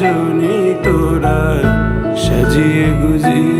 সজনী তোরা সাজিয়ে গুজিয়ে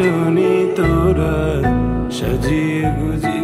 মোরে সজনী তোরা সাজিয়ে গুজিয়ে